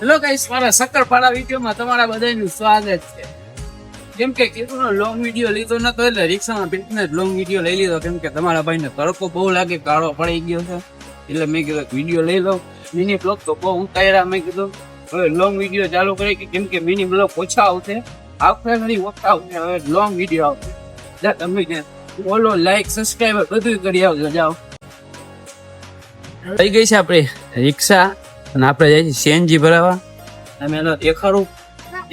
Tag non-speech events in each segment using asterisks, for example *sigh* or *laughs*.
Hello guys મારા શક્કરપારા વિડીયોમાં તમારા બધાનું સ્વાગત છે. કેમ કે કીધું લોંગ વીડિયો લીધો નતો એટલે રિક્ષામાં બેસીને જ લોંગ વીડિયો લઈ લીધો. કેમ કે તમારા ભાઈને તડકો બહુ લાગે કાળો પડી ગયો છે. એટલે મેં કીધું વીડિયો લઈ લો મિની બ્લોગ તો બહુ ઉતાર્યા, મેં કીધું. હવે લોંગ વીડિયો ચાલુ કરી કે, કેમ કે મિની બ્લોગ ઓછા આવશે. આવતા નહીં, ઓછા આવશે. હવે લોંગ વીડિયો આવશે. તમે બોલો લાઈક સબસ્ક્રાઈબર બધું કરી આવજો, જાઓ. થઈ ગઈ છે આપણી રિક્ષા. અને આપણે છીએ સીએનજી ભરાવા. તમે એનો ખરું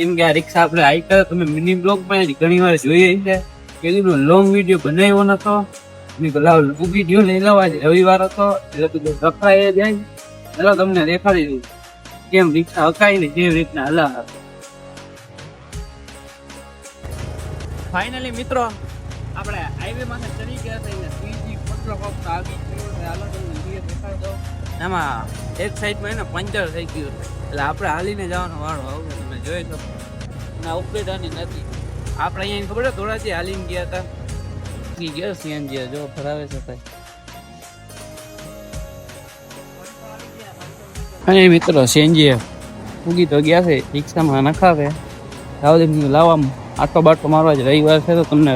એમ કે આ રિક્ષા આપણે હાઈ કરે તમે મિની બ્લોગ પણ ઘણી વાર જોઈએ છે કે લોંગ વીડિયો બનાવ્યો નતો. લાવ લોંગ વીડિયો લઈ લઉં રવિવાર હતો. એટલે કીધું રખાય જાય. એટલે તમને દેખાડી દઉં. કેમ રિક્ષા હકાય ને કેવી રીતના હલા ફાઇનલી મિત્રો આપણે હાઈવે માંથી ચડી ગયા એટલે સીજી પટલો પગ આવી ગયો હાલો તમને વીડિયો દેખાડી દઉં. એમાં એક સાઈડમાં એને પંચર થઈ ગયું. એટલે આપણે હાલીને જવાનો વાળો આવું તમે જોઈ શકો. ના ઉપલેટાની નથી આપણે અહીંયા ખબર થોડાથી હાલીને ગયા હતા? એ ગયો સીએનજી જો ફરાવે છે ભાઈ. અને મિત્રો સીએનજી ઉગી તો ગયા છે, રિક્ષામાં નખાવે. આવો લાવવામાં આટો બાટો મારવા જ રવિવાર છે તો તમને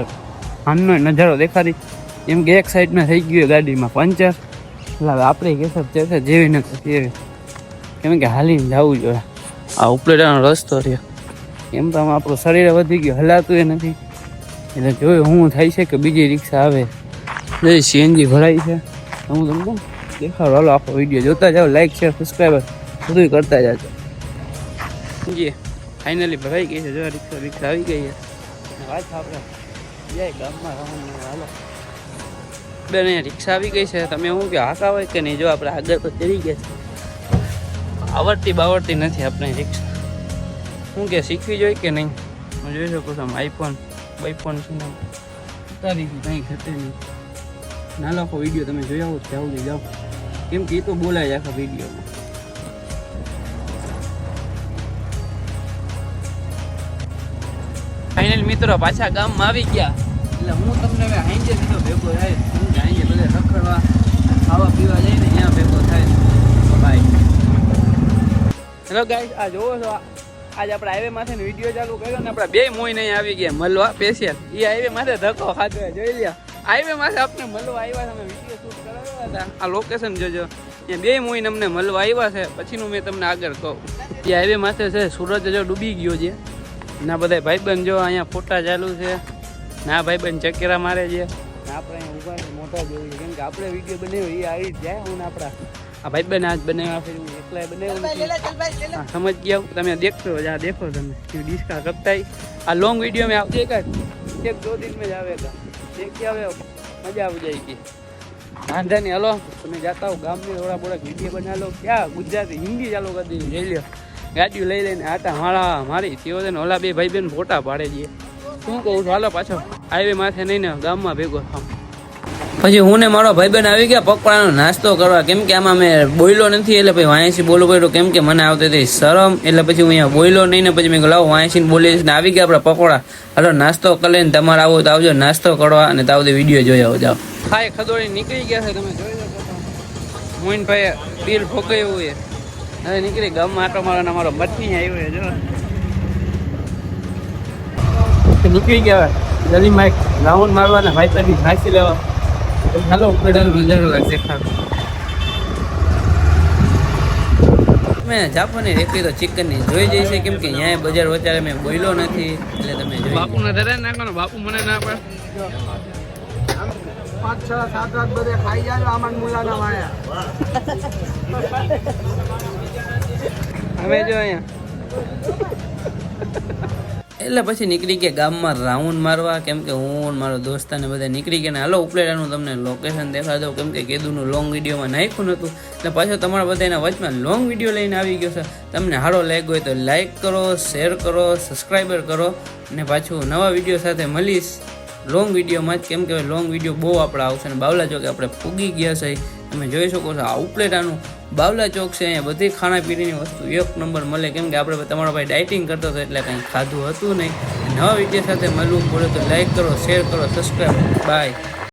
આનનો નજારો દેખાડી. એમ કે એક સાઈડમાં થઈ ગયું ગાડીમાં પંચર. એટલે આપણે કેસર છે જેવી નથી તેવી કેમ કે હાલીને જવું જોઈએ આ ઉપલેટાનો રસ્તો રહ્યો એમ તો આપણું શરીર વધી ગયું, હલાતું નથી. એટલે જોયું હું થાય છે કે બીજી રિક્ષા આવે. જે સીએનજી ભરાય છે. હું તમને દેખાડો. હાલો આપણો વીડિયો જોતા જાઓ. લાઈક શેર સબસ્ક્રાઈબર બધું કરતા જાજો. જી ફાઇનલી ભરાઈ ગઈ છે. જો રિક્ષા રિક્ષા આવી ગઈ છે. વાત આપણે જાય ગામમાં. રવાનું હાલો. બેન અહીંયા રિક્ષા આવી ગઈ છે. તમે હું કે હાકા હોય કે નહીં? જો આપણે આગળ તો ચડી ગયા છે આવડતી બાવડતી નથી આપણે રિક્ષા. શું કે શીખવી જોઈએ કે નહીં? હું જોઈ શકું છું આઈફોન બાઈફોન છે ને ઉતારી કંઈ ઘટે નહીં. ના લખો વીડિયો તમે જોઈ આવો જાવ જાઓ. કેમ કે એ તો બોલાય આખા વિડીયોમાં. ફાઇનલ મિત્રો, પાછા ગામમાં આવી ગયા. એટલે હું તમને હવે હાંજે સીધો ભેગો થાય, હું હાંજે બધે રખડવા ખાવા પીવા જઈને ત્યાં ભેગો થાય. બાય હેલો ગાઈસ આ જોવો છો આજ આપણે હાઈવે માથે વીડિયો ચાલુ કર્યો ને આપણા બે મોઈ નહીં આવી ગયા મળવા સ્પેશિયલ એ હાઈવે માથે ધક્કો ખાતો જોઈ લ્યા. હાઈવે માથે આપણે મળવા આવ્યા તમે વીડિયો શૂટ કરાવ્યા હતા. આ લોકેશન જોજો. ત્યાં બે મોઈન અમને મળવા આવ્યા છે, પછીનું મેં તમને આગળ કહું. એ હાઈવે માથે છે, સુરત જો ડૂબી ગયો છે. ના બધા ભાઈબંધ જો અહીંયા ફોટા ચાલુ છે. ના ભાઈ બન ચકેરા મારે છે આપણે ઊભા છે મોટા જોઈએ કેમ કે આપણે વિડીયો બનાવ્યો એ આવી જાય હું આપણા આ ભાઈ બન આજ બનાવ્યા ફરી હું એકલા બનાવ્યો સમજ ગયા તમે દેખતો જ આ દેખો તમે તું ડિસ્કા કરતા આ લોંગ વિડીયો મેં આવતી એક એક દો દિન મેં જ આવેગા દેખી આવે મજા આવી જાયગી વાંધા નહીં હલો તમે જાતા હો ગામની થોડા બોડા વિડીયો બના લો ક્યાં ગુજરાતી હિન્દી ચાલુ કરી દીધી જઈ લ્યો ગાડીઓ લઈ લઈને આટા માળા મારી તેઓ ઓલા બે ભાઈ બેન ફોટા પાડે છે શું કહું છું? હાલો પાછો. હાઈવે માથે નહીં ને ગામમાં ભેગો થાવ. પછી હું ને મારો ભાઈબંધ આવી ગયા પકોડાનો નાસ્તો કરવા. કેમ કે આમાં મેં બોયલો નથી એટલે પછી વાંચી બોલવું પડ્યું કેમ કે મને આવતી હતી શરમ એટલે પછી હું અહીંયા બોયલો નહીં ને પછી મેં લાવો વાંસી બોલી ને આવી ગયા આપણે પકોડા. હાલો નાસ્તો કરી લઈને તમારે આવો તો આવજો. નાસ્તો કરવા અને તાવ વીડિયો જોઈ આવો. જાઓ. ખાય ખદોડી નીકળી ગયા છે તમે જોઈ શકો મોઈનભાઈ તીર ફોકાયું છે હવે નીકળી ગામમાં આટો મારો અમારો મઠી આવ્યો છે જો. *laughs* નીકળી ગયા જલ્દી માઇક રાઉન્ડ મારવાના ભાઈ ઘાસી લેવા. હાલો ઉપરેડાનો નજારો લાગશે. મેં જાપાની રેકડી તો ચિકનની જોઈ જઈ છે કેમ કે અહીંયા બજાર વચારે મેં બોલ્યો નથી એટલે તમે જોઈ બાપુ ને ધરે નાખવાનો બાપુ મને ના પડે. પાંચ છ સાત આઠ બધે ખાઈ જાય આમાં મુલાના માયા અમે જો અહીંયા. એટલે પછી નીકળી ગયા ગામમાં રાઉન્ડ મારવા. કેમ કે હું મારો દોસ્તાને બધા નીકળી ગયા ને હાલો ઉપલેટાનું તમને લોકેશન દેખાડ દઉં. કેમ કે કેદુનું લોંગ વિડીયોમાં નાખ્યું નહોતું એટલે પાછો તમારા બધા એના વચમાં લોંગ વીડિયો લઈને આવી ગયો છે. તમને સારો લાગ્યો હોય તો લાઇક કરો શેર કરો સબસ્ક્રાઈબર કરો અને પાછું નવા વીડિયો સાથે મળીશ. લોંગ વિડીયોમાં જ. કેમ કે લોંગ વીડિયો બહુ આપણે આવશે અને બાવલા ચોકે આપણે ફૂગી ગયા છે. તમે જોઈ શકો છો આ ઉપલેટાનું બાવલા ચોક છે, અહીંયા બધી ખાણાપીણીની વસ્તુ. એક નંબર મળે કેમ કે આપણે તમારો ભાઈ ડાયટિંગ કરતો હતો એટલે કંઈ ખાધું હતું નહીં. નવા વીડિયો સાથે મળવું પડે તો લાઈક કરો શેર કરો સબસ્ક્રાઈબ બાય